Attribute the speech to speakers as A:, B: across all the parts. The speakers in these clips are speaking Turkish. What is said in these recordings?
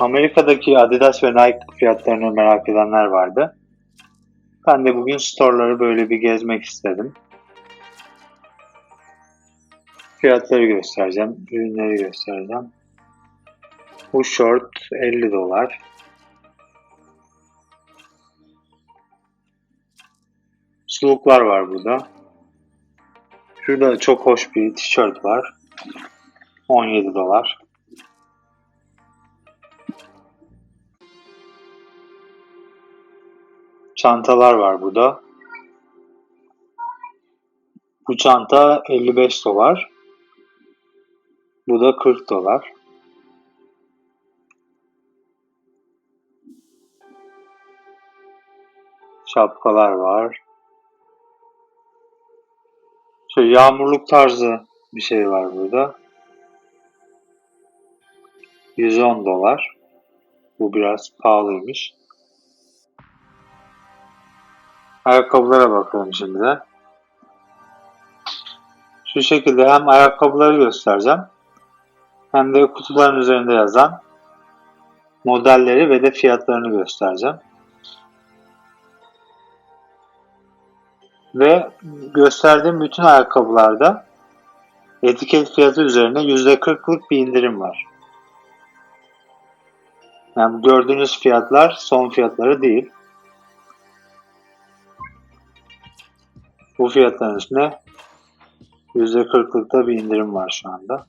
A: Amerika'daki Adidas ve Nike fiyatlarını merak edenler vardı. Ben de bugün storeları böyle bir gezmek istedim. Fiyatları göstereceğim, ürünleri göstereceğim. Bu short 50 dolar. Suluklar var burada. Şurada çok hoş bir tişört var. 17 dolar. Çantalar var burada. Bu çanta 55 dolar. Bu da 40 dolar. Şapkalar var. Şöyle yağmurluk tarzı bir şey var burada. 110 dolar. Bu biraz pahalıymış. Ayakkabılara bakalım şimdi de. Şu şekilde hem ayakkabıları göstereceğim hem de kutuların üzerinde yazan modelleri ve de fiyatlarını göstereceğim. Ve gösterdiğim bütün ayakkabılarda etiket fiyatı üzerine %40'lık bir indirim var. Yani gördüğünüz fiyatlar son fiyatları değil. Bu fiyatların üstüne %40'lıkta bir indirim var şu anda.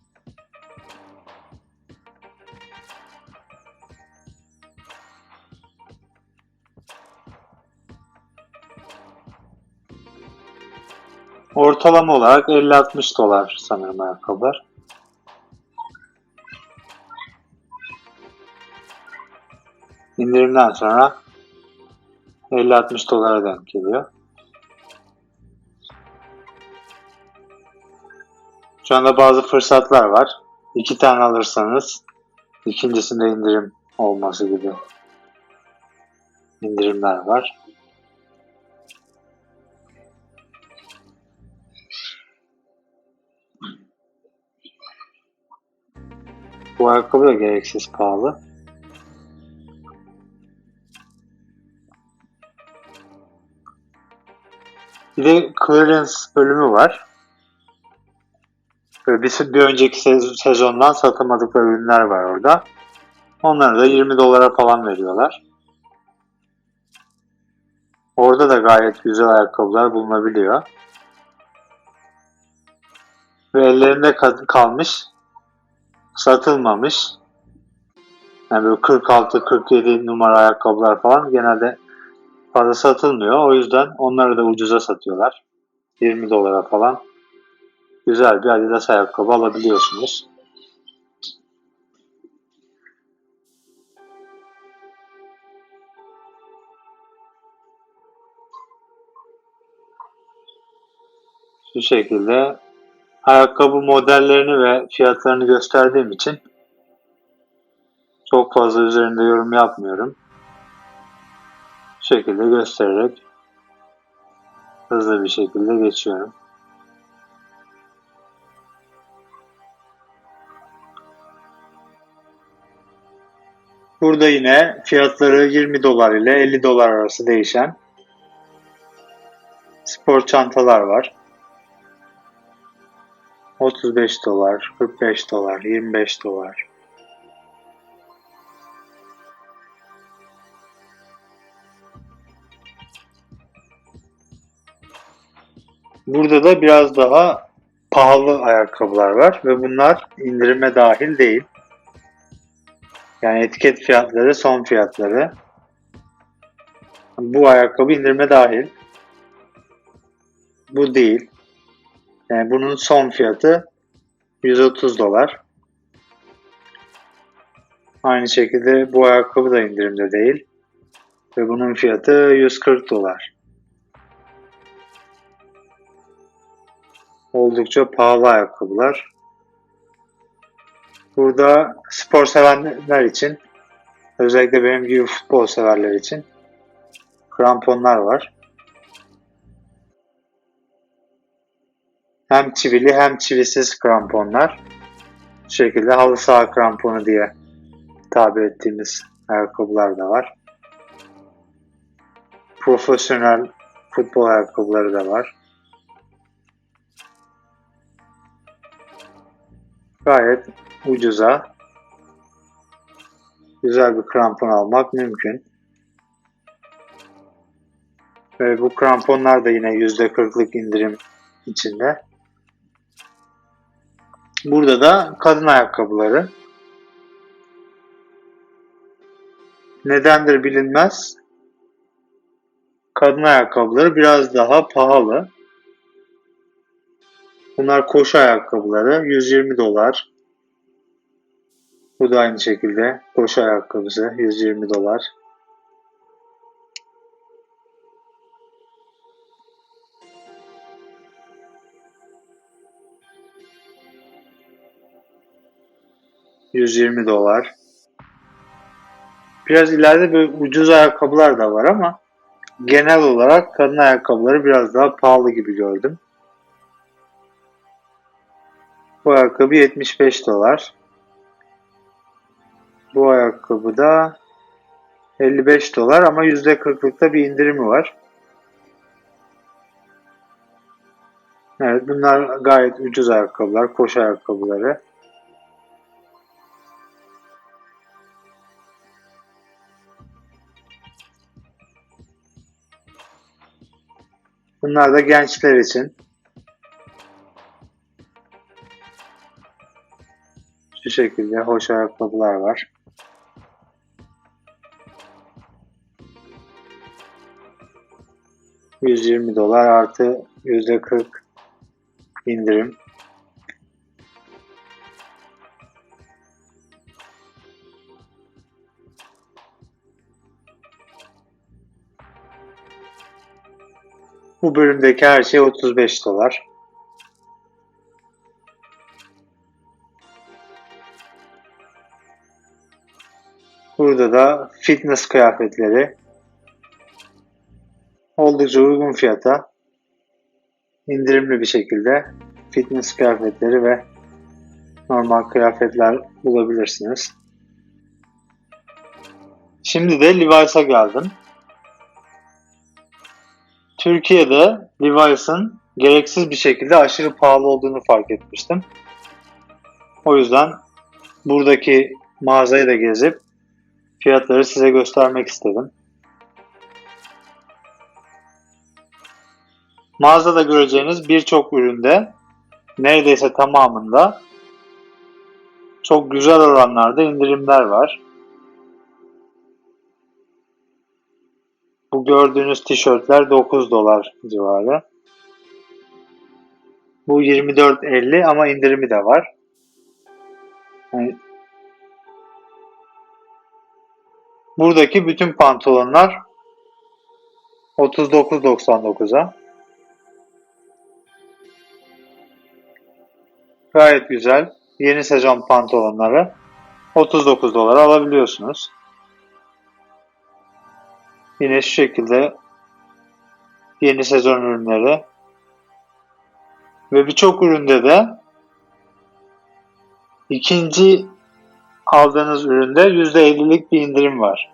A: Ortalama olarak 50-60 dolar sanırım ayakkabılar. İndirimden sonra 50-60 dolara denk geliyor. Şu anda bazı fırsatlar var. İki tane alırsanız ikincisinde indirim olması gibi indirimler var. Bu ayakkabı da gereksiz pahalı. Bir de clearance bölümü var. Bir, bir önceki sez- sezondan satamadıkları ürünler var orada. Onları da 20 dolara falan veriyorlar. Orada da gayet güzel ayakkabılar bulunabiliyor. Ve ellerinde ka- kalmış, satılmamış. Yani böyle 46-47 numara ayakkabılar falan genelde fazla satılmıyor. O yüzden onları da ucuza satıyorlar. 20 dolara falan güzel bir Adidas ayakkabı alabiliyorsunuz. Şu şekilde ayakkabı modellerini ve fiyatlarını gösterdiğim için çok fazla üzerinde yorum yapmıyorum. Bu şekilde göstererek hızlı bir şekilde geçiyorum. Burada yine fiyatları 20 dolar ile 50 dolar arası değişen spor çantalar var. 35 dolar, 45 dolar, 25 dolar. Burada da biraz daha pahalı ayakkabılar var ve bunlar indirime dahil değil. Yani etiket fiyatları son fiyatları. Bu ayakkabı indirime dahil. Bu değil. Yani bunun son fiyatı 130 dolar. Aynı şekilde bu ayakkabı da indirimde değil. Ve bunun fiyatı 140 dolar. Oldukça pahalı ayakkabılar. Burada spor sevenler için özellikle benim gibi futbol severler için kramponlar var. Hem çivili hem çivisiz kramponlar. Bu şekilde halı saha kramponu diye tabir ettiğimiz ayakkabılar da var. Profesyonel futbol ayakkabıları da var. Gayet ucuza güzel bir krampon almak mümkün. Ve bu kramponlar da yine %40'lık indirim içinde. Burada da kadın ayakkabıları. Nedendir bilinmez. Kadın ayakkabıları biraz daha pahalı. Bunlar koşu ayakkabıları 120 dolar. Bu da aynı şekilde koşu ayakkabısı 120 dolar. ...120 dolar. Biraz ileride böyle ucuz ayakkabılar da var ama... ...genel olarak kadın ayakkabıları biraz daha pahalı gibi gördüm. Bu ayakkabı 75 dolar. Bu ayakkabı da 55 dolar ama %40'lıkta bir indirimi var. Evet bunlar gayet ucuz ayakkabılar, koşu ayakkabıları. Bunlar da gençler için. Şekilde hoş ayakkabılar var. ...120 dolar artı %40 indirim. Bu bölümdeki her şey 35 dolar. Burada da fitness kıyafetleri oldukça uygun fiyata indirimli bir şekilde fitness kıyafetleri ve normal kıyafetler bulabilirsiniz. Şimdi de Levi's'a geldim. Türkiye'de Levi's'ın gereksiz bir şekilde aşırı pahalı olduğunu fark etmiştim. O yüzden buradaki mağazayı da gezip fiyatları size göstermek istedim. Mağazada göreceğiniz birçok üründe neredeyse tamamında çok güzel oranlarda indirimler var. Bu gördüğünüz tişörtler 9 dolar civarı. Bu 24.50 ama indirimi de var. Yani buradaki bütün pantolonlar 39.99'a. Gayet güzel. Yeni sezon pantolonları 39 dolara alabiliyorsunuz. Yine şu şekilde yeni sezon ürünleri ve birçok üründe de ikinci aldığınız üründe %50'lik bir indirim var.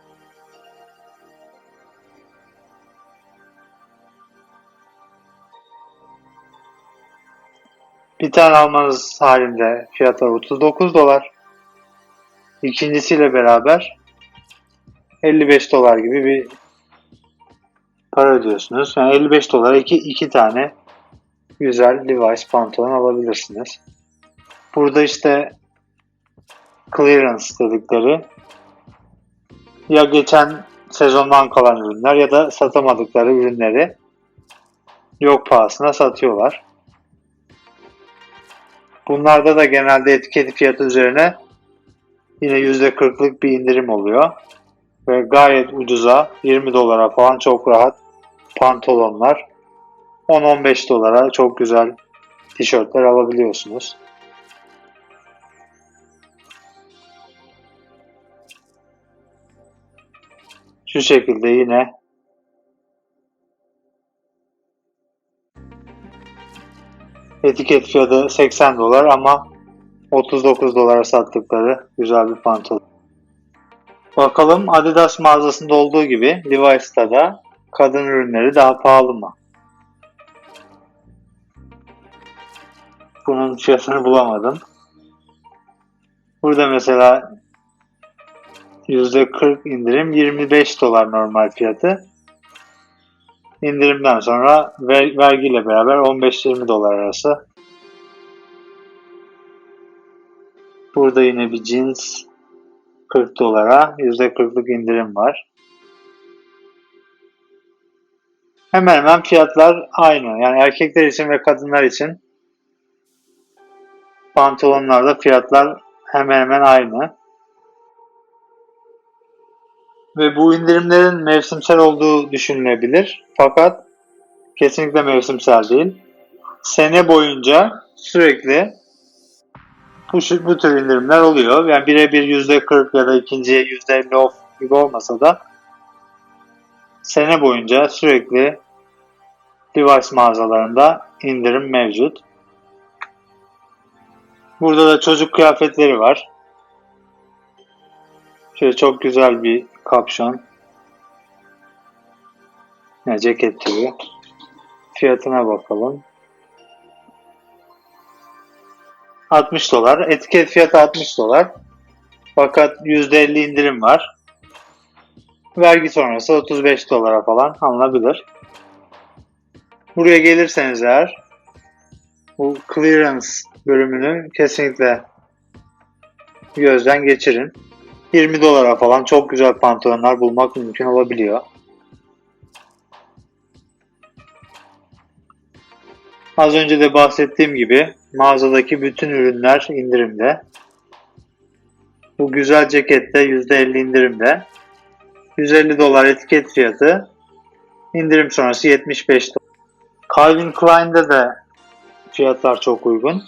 A: Bir tane almanız halinde fiyatlar 39 dolar. İkincisiyle beraber 55 dolar gibi bir para ödüyorsunuz. Yani 55 dolara iki, iki tane güzel Levi's pantolon alabilirsiniz. Burada işte clearance dedikleri ya geçen sezondan kalan ürünler ya da satamadıkları ürünleri yok pahasına satıyorlar. Bunlarda da genelde etiket fiyatı üzerine yine %40'lık bir indirim oluyor. Ve gayet ucuza 20 dolara falan çok rahat pantolonlar 10-15 dolara çok güzel tişörtler alabiliyorsunuz. Şu şekilde yine etiket fiyatı 80 dolar ama 39 dolara sattıkları güzel bir pantolon. Bakalım Adidas mağazasında olduğu gibi Levi's'ta da kadın ürünleri daha pahalı mı? Bunun fiyatını bulamadım. Burada mesela %40 indirim 25 dolar normal fiyatı. İndirimden sonra ver, vergiyle beraber 15-20 dolar arası. Burada yine bir jeans 40 dolara %40'lık indirim var. Hemen hemen fiyatlar aynı. Yani erkekler için ve kadınlar için pantolonlarda fiyatlar hemen hemen aynı. Ve bu indirimlerin mevsimsel olduğu düşünülebilir. Fakat kesinlikle mevsimsel değil. Sene boyunca sürekli bu, bu tür indirimler oluyor. Yani birebir %40 ya da ikinciye %50 off gibi olmasa da sene boyunca sürekli device mağazalarında indirim mevcut. Burada da çocuk kıyafetleri var. Şöyle çok güzel bir kapşon. Ne ceket gibi. Fiyatına bakalım. 60 dolar. Etiket fiyatı 60 dolar. Fakat %50 indirim var. Vergi sonrası 35 dolara falan alınabilir. Buraya gelirseniz eğer bu clearance bölümünü kesinlikle gözden geçirin. 20 dolara falan çok güzel pantolonlar bulmak mümkün olabiliyor. Az önce de bahsettiğim gibi mağazadaki bütün ürünler indirimde. Bu güzel ceket de %50 indirimde. 150 dolar etiket fiyatı. İndirim sonrası 75 dolar. Calvin Klein'de de fiyatlar çok uygun.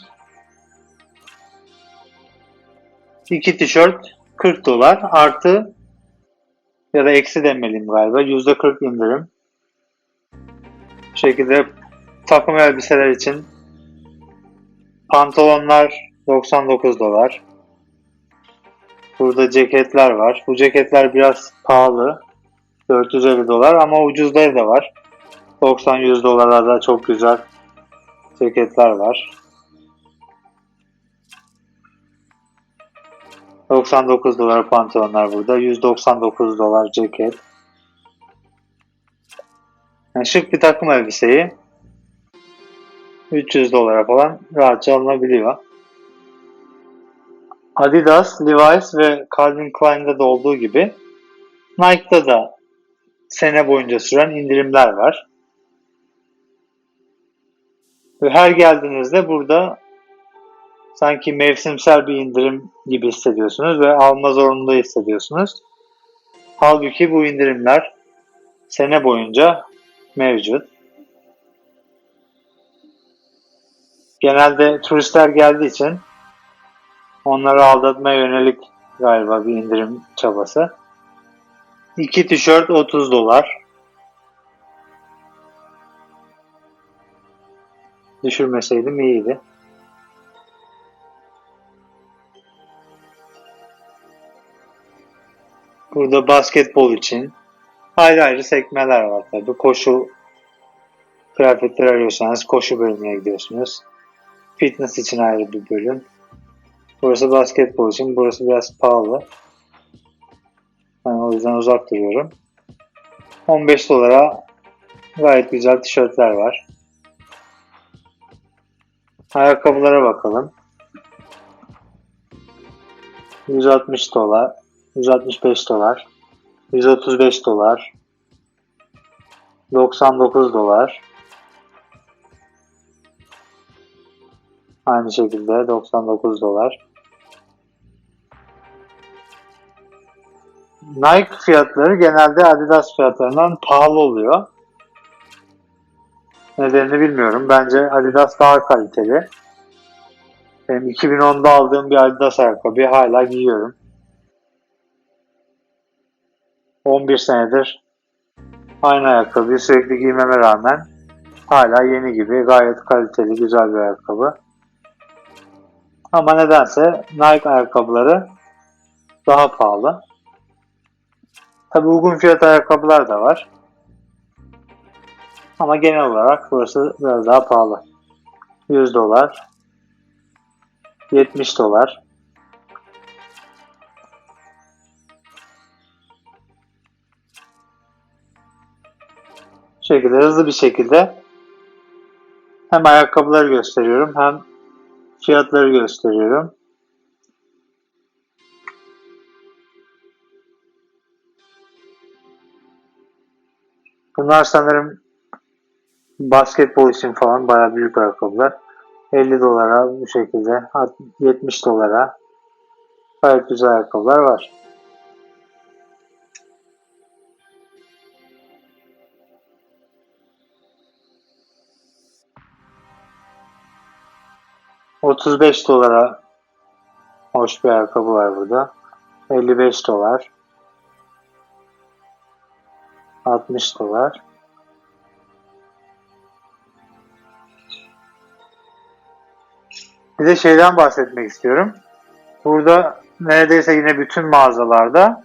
A: İki tişört 40 dolar artı ya da eksi demeliyim galiba. %40 indirim. Bu şekilde takım elbiseler için pantolonlar 99 dolar. Burada ceketler var. Bu ceketler biraz pahalı. 450 dolar ama ucuzları da var. 90-100 dolara da çok güzel ceketler var. 99 dolar pantolonlar burada. 199 dolar ceket. Yani şık bir takım elbiseyi 300 dolara falan rahatça alınabiliyor. Adidas, Levi's ve Calvin Klein'de de olduğu gibi Nike'da da sene boyunca süren indirimler var. Ve her geldiğinizde burada sanki mevsimsel bir indirim gibi hissediyorsunuz ve alma zorunlu hissediyorsunuz. Halbuki bu indirimler sene boyunca mevcut. Genelde turistler geldiği için onları aldatmaya yönelik galiba bir indirim çabası. İki tişört 30 dolar. Düşürmeseydim iyiydi. Burada basketbol için ayrı ayrı sekmeler var tabi. Koşu kıyafetleri arıyorsanız koşu bölümüne gidiyorsunuz. Fitness için ayrı bir bölüm. Burası basketbol için. Burası biraz pahalı. Ben o yüzden uzak duruyorum. 15 dolara gayet güzel tişörtler var. Ayakkabılara bakalım. 160 dolar, 165 dolar, 135 dolar, 99 dolar. Aynı şekilde 99 dolar. Nike fiyatları genelde Adidas fiyatlarından pahalı oluyor. Nedenini bilmiyorum. Bence Adidas daha kaliteli. Benim 2010'da aldığım bir Adidas ayakkabı hala giyiyorum. 11 senedir aynı ayakkabıyı sürekli giymeme rağmen hala yeni gibi gayet kaliteli güzel bir ayakkabı. Ama nedense Nike ayakkabıları daha pahalı. Tabi uygun fiyat ayakkabılar da var. Ama genel olarak burası biraz daha pahalı. 100 dolar. 70 dolar. Şekilde hızlı bir şekilde hem ayakkabıları gösteriyorum hem fiyatları gösteriyorum. Bunlar sanırım basketbol için falan bayağı büyük ayakkabılar. 50 dolara bu şekilde 70 dolara gayet güzel ayakkabılar var. ...35 dolara... ...hoş bir ayakkabı var burada. 55 dolar. 60 dolar. Bir de şeyden bahsetmek istiyorum. Burada neredeyse yine bütün mağazalarda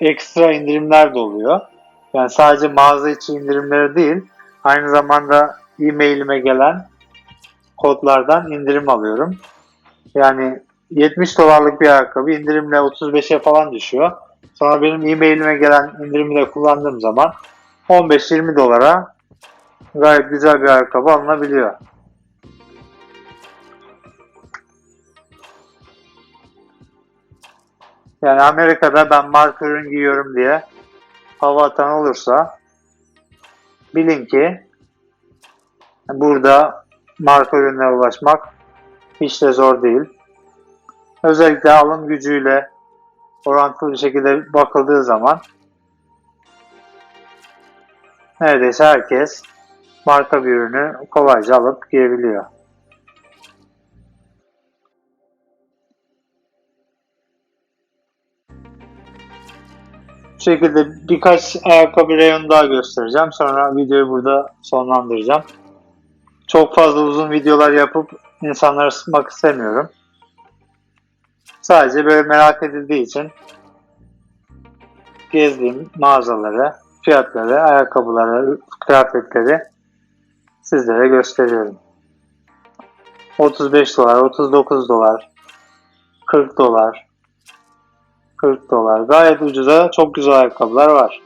A: ekstra indirimler de oluyor. Yani sadece mağaza içi indirimleri değil, aynı zamanda e-mailime gelen kodlardan indirim alıyorum. Yani 70 dolarlık bir ayakkabı indirimle 35'e falan düşüyor. Sonra benim e-mailime gelen indirimi de kullandığım zaman 15-20 dolara gayet güzel bir ayakkabı alınabiliyor. Yani Amerika'da ben marka ürün giyiyorum diye hava atan olursa bilin ki burada marka ürünlere ulaşmak hiç de zor değil. Özellikle alım gücüyle orantılı bir şekilde bakıldığı zaman neredeyse herkes marka bir ürünü kolayca alıp giyebiliyor. Şekilde birkaç ayakkabı reyonu daha göstereceğim. Sonra videoyu burada sonlandıracağım. Çok fazla uzun videolar yapıp insanları sıkmak istemiyorum. Sadece böyle merak edildiği için gezdiğim mağazaları, fiyatları, ayakkabıları, kıyafetleri sizlere gösteriyorum. 35 dolar, 39 dolar, 40 dolar, 40 dolar. Gayet ucuza çok güzel ayakkabılar var.